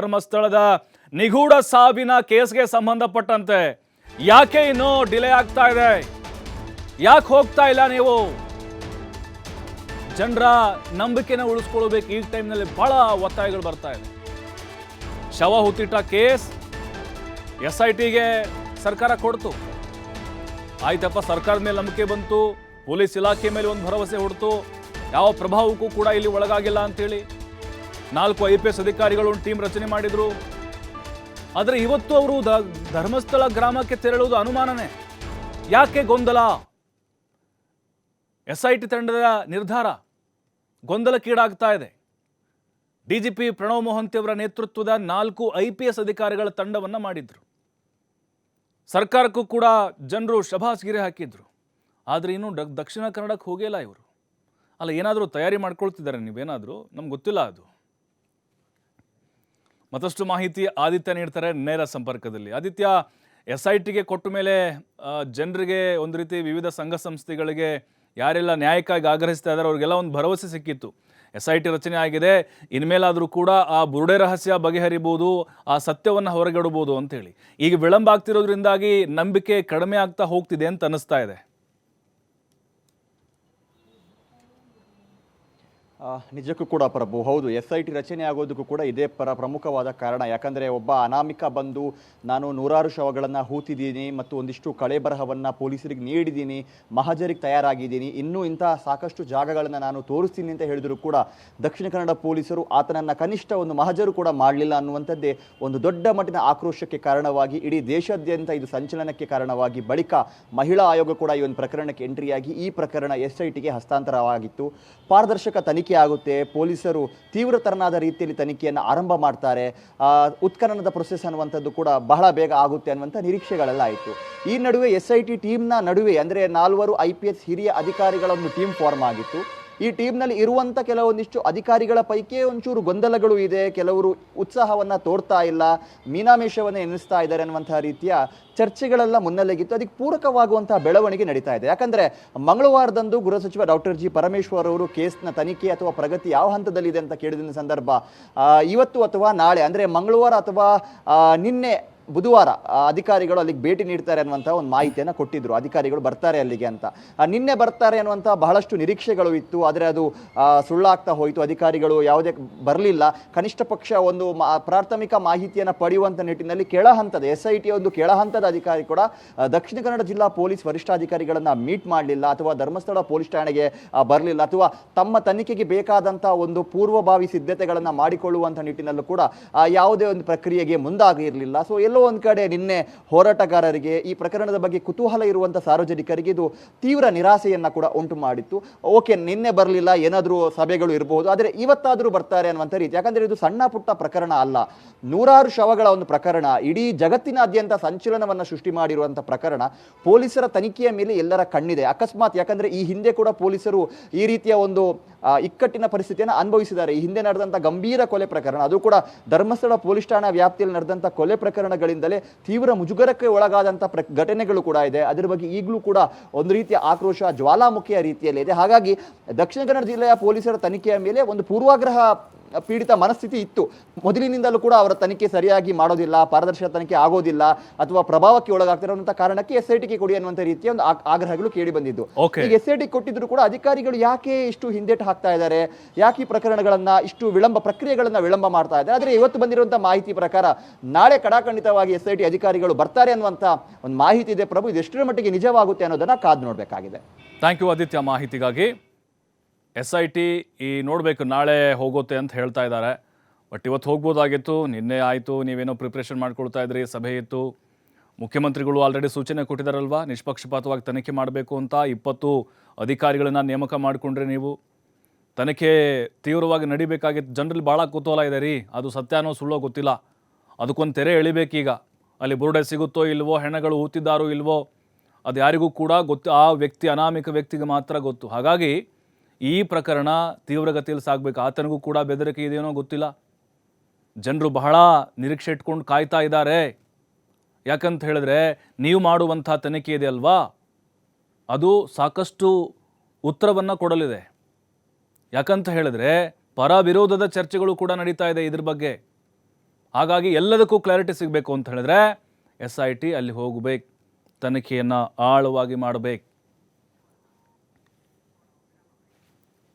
ಧರ್ಮಸ್ಥಳದ ನಿಗೂಢ ಸಾವಿನ ಕೇಸ್ಗೆ ಸಂಬಂಧಪಟ್ಟಂತೆ ಯಾಕೆ ಇನ್ನು ಡಿಲೇ ಆಗ್ತಾ ಇದೆ? ಯಾಕೆ ಹೋಗ್ತಾ ಇಲ್ಲ ನೀವು? ಜನರ ನಂಬಿಕೆನ ಉಳಿಸ್ಕೊಳ್ಬೇಕು. ಈ ಟೈಮ್ನಲ್ಲಿ ಬಹಳ ಒತ್ತಾಯಗಳು ಬರ್ತಾ ಇದೆ. ಶವ ಹುತ್ತಿಟ್ಟ ಕೇಸ್ ಎಸ್ ಐ ಟಿಗೆ ಸರ್ಕಾರ ಕೊಡ್ತು. ಆಯ್ತಪ್ಪ, ಸರ್ಕಾರದ ಮೇಲೆ ನಂಬಿಕೆ ಬಂತು. ಪೊಲೀಸ್ ಇಲಾಖೆ ಮೇಲೆ ಒಂದು ಭರವಸೆ ಹೊಡ್ತು. ಯಾವ ಪ್ರಭಾವಕ್ಕೂ ಕೂಡ ಇಲ್ಲಿ ಒಳಗಾಗಿಲ್ಲ ಅಂತೇಳಿ. ನಾಲ್ಕು ಐ ಪಿ ಎಸ್ ಅಧಿಕಾರಿಗಳು ಒಂದು ಟೀಮ್ ರಚನೆ ಮಾಡಿದ್ರು. ಆದರೆ ಇವತ್ತು ಅವರು ಧರ್ಮಸ್ಥಳ ಗ್ರಾಮಕ್ಕೆ ತೆರಳುವುದು ಅನುಮಾನನೇ. ಯಾಕೆ ಗೊಂದಲ? ಎಸ್ ಐ ಟಿ ತಂಡದ ನಿರ್ಧಾರ ಗೊಂದಲಕ್ಕೀಡಾಗ್ತಾ ಇದೆ. ಡಿಜಿಪಿ ಪ್ರಣವ್ ಮೊಹಂತಿ ಅವರ ನೇತೃತ್ವದ ನಾಲ್ಕು ಐ ಪಿ ಎಸ್ ಅಧಿಕಾರಿಗಳ ತಂಡವನ್ನು ಮಾಡಿದ್ರು. ಸರ್ಕಾರಕ್ಕೂ ಕೂಡ ಜನರು ಶಭಾಸ್ಗಿರಿ ಹಾಕಿದ್ರು. ಆದರೆ ಇನ್ನು ಡ- ದಕ್ಷಿಣ ಕನ್ನಡಕ್ಕೆ ಹೋಗಿಲ್ಲ ಇವರು. ಅಲ್ಲ, ಏನಾದರೂ ತಯಾರಿ ಮಾಡ್ಕೊಳ್ತಿದ್ದಾರೆ ನೀವೇನಾದರೂ? ನಮ್ಗೆ ಗೊತ್ತಿಲ್ಲ ಅದು. ಮತ್ತಷ್ಟು ಮಾಹಿತಿ ಆದಿತ್ಯ ನೀಡ್ತಾರೆ ನೇರ ಸಂಪರ್ಕದಲ್ಲಿ. ಆದಿತ್ಯ ಎಸ್ ಐ ಟಿಗೆ ಕೊಟ್ಟ ಮೇಲೆ ಜನರಿಗೆ ಒಂದು ರೀತಿ ವಿವಿಧ ಸಂಘ ಸಂಸ್ಥೆಗಳಿಗೆ ಯಾರೆಲ್ಲ ನ್ಯಾಯಕ್ಕಾಗಿ ಆಗ್ರಹಿಸ್ತಾ ಇದ್ದಾರೆ ಅವ್ರಿಗೆಲ್ಲ ಒಂದು ಭರವಸೆ ಸಿಕ್ಕಿತ್ತು. ಎಸ್ ಐ ಟಿ ರಚನೆ ಆಗಿದೆ, ಇನ್ಮೇಲಾದರೂ ಕೂಡ ಆ ಬುರುಡೆ ರಹಸ್ಯ ಬಗೆಹರಿಬೋದು, ಆ ಸತ್ಯವನ್ನು ಅಂತ ಅಂತೇಳಿ ಈಗ ವಿಳಂಬ ಆಗ್ತಿರೋದ್ರಿಂದಾಗಿ ನಂಬಿಕೆ ಕಡಿಮೆ ಆಗ್ತಾ ಹೋಗ್ತಿದೆ ಅಂತ ಅನ್ನಿಸ್ತಾ ಇದೆ. ನಿಜಕ್ಕೂ ಕೂಡ ಪ್ರಭು. ಹೌದು, ಎಸ್ ಐ ಟಿ ರಚನೆ ಆಗೋದಕ್ಕೂ ಕೂಡ ಇದೇ ಪರ ಪ್ರಮುಖವಾದ ಕಾರಣ. ಯಾಕಂದರೆ ಒಬ್ಬ ಅನಾಮಿಕ ಬಂದು, ನಾನು ನೂರಾರು ಶವಗಳನ್ನು ಹೂತಿದ್ದೀನಿ ಮತ್ತು ಒಂದಿಷ್ಟು ಕಳೆ ಬರಹವನ್ನು ಪೊಲೀಸರಿಗೆ ನೀಡಿದ್ದೀನಿ, ಮಹಜರಿಗೆ ತಯಾರಾಗಿದ್ದೀನಿ, ಇನ್ನೂ ಇಂತಹ ಸಾಕಷ್ಟು ಜಾಗಗಳನ್ನು ನಾನು ತೋರಿಸ್ತೀನಿ ಅಂತ ಹೇಳಿದರೂ ಕೂಡ ದಕ್ಷಿಣ ಕನ್ನಡ ಪೊಲೀಸರು ಆತನನ್ನು ಕನಿಷ್ಠ ಒಂದು ಮಹಜರು ಕೂಡ ಮಾಡಲಿಲ್ಲ ಅನ್ನುವಂಥದ್ದೇ ಒಂದು ದೊಡ್ಡ ಮಟ್ಟಿನ ಆಕ್ರೋಶಕ್ಕೆ ಕಾರಣವಾಗಿ, ಇಡೀ ದೇಶಾದ್ಯಂತ ಇದು ಸಂಚಲನಕ್ಕೆ ಕಾರಣವಾಗಿ. ಬಳಿಕ ಮಹಿಳಾ ಆಯೋಗ ಕೂಡ ಈ ಒಂದು ಪ್ರಕರಣಕ್ಕೆ ಎಂಟ್ರಿಯಾಗಿ ಈ ಪ್ರಕರಣ ಎಸ್ ಐ ಟಿಗೆ ಹಸ್ತಾಂತರವಾಗಿತ್ತು. ಪಾರದರ್ಶಕ ತನಿಖೆ ಆಗುತ್ತೆ ಪೊಲೀಸರು ತೀವ್ರತರನಾದ ರೀತಿಯಲ್ಲಿ ತನಿಖೆಯನ್ನು ಆರಂಭ ಮಾಡ್ತಾರೆ. ಉತ್ಖನನದ ಪ್ರೊಸೆಸ್ ಅನ್ನುವಂಥದ್ದು ಕೂಡ ಬಹಳ ಬೇಗ ಆಗುತ್ತೆ ಅನ್ನುವಂಥ ನಿರೀಕ್ಷೆಗಳೆಲ್ಲ ಆಯಿತು. ಈ ನಡುವೆ ಎಸ್ ಐ ಟಿ ಟೀಮ್ನ ನಡುವೆ, ಅಂದರೆ ನಾಲ್ವರು ಐ ಪಿ ಎಸ್ ಹಿರಿಯ ಅಧಿಕಾರಿಗಳ ಒಂದು ಟೀಮ್ ಫಾರ್ಮ್ ಆಗಿತ್ತು. ಈ ಟೀಮ್ನಲ್ಲಿ ಇರುವಂಥ ಕೆಲವೊಂದಿಷ್ಟು ಅಧಿಕಾರಿಗಳ ಪೈಕಿ ಒಂಚೂರು ಗೊಂದಲಗಳು ಇದೆ. ಕೆಲವರು ಉತ್ಸಾಹವನ್ನು ತೋರ್ತಾ ಇಲ್ಲ. ಮೀನಾಮೇಷವನ್ನು ಎನಿಸ್ತಾ ಇದ್ದಾರೆ ಅನ್ನುವಂಥ ರೀತಿಯ ಚರ್ಚೆಗಳೆಲ್ಲ ಮುನ್ನೆಲೆಗಿತ್ತು. ಅದಕ್ಕೆ ಪೂರಕವಾಗುವಂತಹ ಬೆಳವಣಿಗೆ ನಡೀತಾ ಇದೆ. ಯಾಕಂದ್ರೆ ಮಂಗಳವಾರದಂದು ಗೃಹ ಸಚಿವ ಡಾಕ್ಟರ್ ಜಿ ಪರಮೇಶ್ವರ್ ಅವರು ಕೇಸ್ನ ತನಿಖೆ ಅಥವಾ ಪ್ರಗತಿ ಯಾವ ಹಂತದಲ್ಲಿದೆ ಅಂತ ಕೇಳಿದ ಸಂದರ್ಭ ಇವತ್ತು ಅಥವಾ ನಾಳೆ, ಅಂದರೆ ಮಂಗಳವಾರ ಅಥವಾ ನಿನ್ನೆ ಬುಧವಾರ ಅಧಿಕಾರಿಗಳು ಅಲ್ಲಿಗೆ ಭೇಟಿ ನೀಡ್ತಾರೆ ಅನ್ನುವಂಥ ಒಂದು ಮಾಹಿತಿಯನ್ನು ಕೊಟ್ಟಿದ್ರು. ಅಧಿಕಾರಿಗಳು ಬರ್ತಾರೆ ಅಲ್ಲಿಗೆ ಅಂತ. ನಿನ್ನೆ ಬರ್ತಾರೆ ಅನ್ನುವಂಥ ಬಹಳಷ್ಟು ನಿರೀಕ್ಷೆಗಳು ಇತ್ತು. ಆದರೆ ಅದು ಸುಳ್ಳಾಗ್ತಾ ಹೋಯಿತು. ಅಧಿಕಾರಿಗಳು ಯಾವುದೇ ಬರಲಿಲ್ಲ. ಕನಿಷ್ಠ ಪಕ್ಷ ಒಂದು ಪ್ರಾಥಮಿಕ ಮಾಹಿತಿಯನ್ನು ಪಡೆಯುವಂಥ ನಿಟ್ಟಿನಲ್ಲಿ ಕೆಳ ಹಂತದ ಎಸ್ ಐ ಟಿ ಒಂದು ಕೆಳ ಹಂತದ ಅಧಿಕಾರಿ ಕೂಡ ದಕ್ಷಿಣ ಕನ್ನಡ ಜಿಲ್ಲಾ ಪೊಲೀಸ್ ವರಿಷ್ಠಾಧಿಕಾರಿಗಳನ್ನು ಮೀಟ್ ಮಾಡಲಿಲ್ಲ ಅಥವಾ ಧರ್ಮಸ್ಥಳ ಪೊಲೀಸ್ ಠಾಣೆಗೆ ಬರಲಿಲ್ಲ ಅಥವಾ ತಮ್ಮ ತನಿಖೆಗೆ ಬೇಕಾದಂಥ ಒಂದು ಪೂರ್ವಭಾವಿ ಸಿದ್ಧತೆಗಳನ್ನು ಮಾಡಿಕೊಳ್ಳುವಂಥ ನಿಟ್ಟಿನಲ್ಲೂ ಕೂಡ ಯಾವುದೇ ಒಂದು ಪ್ರಕ್ರಿಯೆಗೆ ಮುಂದಾಗಿರಲಿಲ್ಲ. ಸೊ ಎಲ್ಲೋ ಒಂದು ಕಡೆ ನಿನ್ನೆ ಹೋರಾಟಗಾರರಿಗೆ ಈ ಪ್ರಕರಣದ ಬಗ್ಗೆ ಕುತೂಹಲ ಇರುವಂಥ ಸಾರ್ವಜನಿಕರಿಗೆ ಇದು ತೀವ್ರ ನಿರಾಸೆಯನ್ನು ಕೂಡ ಉಂಟು ಮಾಡಿತ್ತು. ಓಕೆ, ನಿನ್ನೆ ಬರಲಿಲ್ಲ, ಏನಾದರೂ ಸಭೆಗಳು ಇರಬಹುದು, ಆದರೆ ಇವತ್ತಾದರೂ ಬರ್ತಾರೆ ಅನ್ನುವಂಥ ರೀತಿ. ಯಾಕಂದರೆ ಇದು ಸಣ್ಣ ಪುಟ್ಟ ಪ್ರಕರಣ ಅಲ್ಲ. ನೂರಾರು ಶವಗಳ ಒಂದು ಪ್ರಕರಣ, ಇಡೀ ಜಗತ್ತಿನಾದ್ಯಂತ ಸಂಚಲನವನ್ನು ಸೃಷ್ಟಿ ಮಾಡಿರುವಂಥ ಪ್ರಕರಣ, ಪೊಲೀಸರ ತನಿಖೆಯ ಮೇಲೆ ಎಲ್ಲರ ಕಣ್ಣಿದೆ. ಅಕಸ್ಮಾತ್ ಯಾಕಂದ್ರೆ ಈ ಹಿಂದೆ ಕೂಡ ಪೊಲೀಸರು ಈ ರೀತಿಯ ಒಂದು ಇಕ್ಕಟ್ಟಿನ ಪರಿಸ್ಥಿತಿಯನ್ನು ಅನುಭವಿಸಿದ್ದಾರೆ. ಈ ಹಿಂದೆ ನಡೆದಂಥ ಗಂಭೀರ ಕೊಲೆ ಪ್ರಕರಣ, ಅದು ಕೂಡ ಧರ್ಮಸ್ಥಳ ಪೊಲೀಸ್ ಠಾಣಾ ವ್ಯಾಪ್ತಿಯಲ್ಲಿ ನಡೆದಂಥ ಕೊಲೆ ಪ್ರಕರಣಗಳಿಂದಲೇ ತೀವ್ರ ಮುಜುಗರಕ್ಕೆ ಒಳಗಾದಂಥ ಪ್ರ ಘಟನೆಗಳು ಕೂಡ ಇದೆ. ಅದರ ಬಗ್ಗೆ ಈಗಲೂ ಕೂಡ ಒಂದು ರೀತಿಯ ಆಕ್ರೋಶ ಜ್ವಾಲಾಮುಖಿಯ ರೀತಿಯಲ್ಲಿ ಇದೆ. ಹಾಗಾಗಿ ದಕ್ಷಿಣ ಕನ್ನಡ ಜಿಲ್ಲೆಯ ಪೊಲೀಸರ ತನಿಖೆಯ ಮೇಲೆ ಒಂದು ಪೂರ್ವಾಗ್ರಹ ಪೀಡಿತ ಮನಸ್ಥಿತಿ ಇತ್ತು. ಮೊದಲಿನಿಂದಲೂ ಕೂಡ ಅವರ ತನಿಖೆ ಸರಿಯಾಗಿ ಮಾಡೋದಿಲ್ಲ ಪಾರದರ್ಶಕ ತನಿಖೆ ಆಗೋದಿಲ್ಲ ಅಥವಾ ಪ್ರಭಾವಕ್ಕೆ ಒಳಗಾಗ್ತಿರುವಂಥ ಕಾರಣಕ್ಕೆ ಎಸ್ ಐ ಟಿಗೆ ಕೊಡಿ ಅನ್ನುವಂಥ ರೀತಿಯ ಒಂದು ಆಗ್ರಹಗಳು ಕೇಳಿ ಬಂದಿದ್ದು. ಈಗ ಎಸ್ ಐ ಟಿ ಕೊಟ್ಟಿದ್ರು ಕೂಡ ಅಧಿಕಾರಿಗಳು ಯಾಕೆ ಇಷ್ಟು ಹಿಂದೇಟು ಹಾಕ್ತಾ ಇದ್ದಾರೆ? ಯಾಕೆ ಈ ಪ್ರಕರಣಗಳನ್ನ ಇಷ್ಟು ವಿಳಂಬ ಪ್ರಕ್ರಿಯೆಗಳನ್ನ ವಿಳಂಬ ಮಾಡ್ತಾ ಇದ್ದಾರೆ? ಆದರೆ ಇವತ್ತು ಬಂದಿರುವಂತಹ ಮಾಹಿತಿ ಪ್ರಕಾರ ನಾಳೆ ಕಡಾಖಂಡಿತವಾಗಿ ಎಸ್ ಐ ಟಿ ಅಧಿಕಾರಿಗಳು ಬರ್ತಾರೆ ಅನ್ನುವಂಥ ಒಂದು ಮಾಹಿತಿ ಇದೆ ಪ್ರಭು. ಇದು ಎಷ್ಟರ ಮಟ್ಟಿಗೆ ನಿಜವಾಗುತ್ತೆ ಅನ್ನೋದನ್ನ ಕಾದು ನೋಡಬೇಕಾಗಿದೆ. ಥ್ಯಾಂಕ್ ಯು ಆದಿತ್ಯ ಮಾಹಿತಿಗಾಗಿ. ಎಸ್ ಐ ಟಿ ಈ ನೋಡಬೇಕು ನಾಳೆ ಹೋಗುತ್ತೆ ಅಂತ ಹೇಳ್ತಾ ಇದ್ದಾರೆ. ಬಟ್ ಇವತ್ತು ಹೋಗ್ಬೋದಾಗಿತ್ತು, ನಿನ್ನೆ ಆಯಿತು, ನೀವೇನೋ ಪ್ರಿಪ್ರೇಷನ್ ಮಾಡ್ಕೊಳ್ತಾ ಇದ್ರಿ, ಸಭೆ ಇತ್ತು. ಮುಖ್ಯಮಂತ್ರಿಗಳು ಆಲ್ರೆಡಿ ಸೂಚನೆ ಕೊಟ್ಟಿದ್ದಾರಲ್ವಾ ನಿಷ್ಪಕ್ಷಪಾತವಾಗಿ ತನಿಖೆ ಮಾಡಬೇಕು ಅಂತ ಇಪ್ಪತ್ತು ಅಧಿಕಾರಿಗಳನ್ನ ನೇಮಕ ಮಾಡಿಕೊಂಡ್ರಿ ನೀವು. ತನಿಖೆ ತೀವ್ರವಾಗಿ ನಡಿಬೇಕಾಗಿತ್ತು. ಜನರಲ್ಲಿ ಭಾಳ ಕುತೂಹಲ ಇದೆ ರೀ, ಅದು ಸತ್ಯನೋ ಸುಳ್ಳೋ ಗೊತ್ತಿಲ್ಲ. ಅದಕ್ಕೊಂದು ತೆರೆ ಎಳಿಬೇಕೀಗ. ಅಲ್ಲಿ ಬುರುಡೆ ಸಿಗುತ್ತೋ ಇಲ್ವೋ, ಹೆಣಗಳು ಹೂತಿದ್ದಾರೋ ಇಲ್ವೋ ಅದು ಯಾರಿಗೂ ಕೂಡ ಗೊತ್ತು, ಆ ವ್ಯಕ್ತಿ ಅನಾಮಿಕ ವ್ಯಕ್ತಿಗೆ ಮಾತ್ರ ಗೊತ್ತು. ಹಾಗಾಗಿ ಈ ಪ್ರಕರಣ ತೀವ್ರಗತಿಯಲ್ಲಿ ಸಾಗಬೇಕು. ಆತನಿಗೂ ಕೂಡ ಬೆದರಿಕೆ ಇದೆಯೇನೋ ಗೊತ್ತಿಲ್ಲ. ಜನರು ಬಹಳ ನಿರೀಕ್ಷೆ ಇಟ್ಕೊಂಡು ಕಾಯ್ತಾ ಇದ್ದಾರೆ. ಯಾಕಂತ ಹೇಳಿದ್ರೆ ನೀವು ಮಾಡುವಂಥ ತನಿಖೆ ಇದೆ ಅಲ್ವಾ? ಅದು ಸಾಕಷ್ಟು ಉತ್ತರವನ್ನು ಕೊಡಲಿದೆ. ಯಾಕಂತ ಹೇಳಿದ್ರೆ ಪರ ವಿರೋಧದ ಚರ್ಚೆಗಳು ಕೂಡ ನಡೀತಾ ಇದೆ ಇದ್ರ ಬಗ್ಗೆ. ಹಾಗಾಗಿ ಎಲ್ಲದಕ್ಕೂ ಕ್ಲಾರಿಟಿ ಸಿಗಬೇಕು ಅಂತ ಹೇಳಿದ್ರೆ ಎಸ್ ಐ ಟಿ ಅಲ್ಲಿ ಹೋಗಬೇಕು. ತನಿಖೆಯನ್ನು ಆಳವಾಗಿ ಮಾಡಬೇಕು.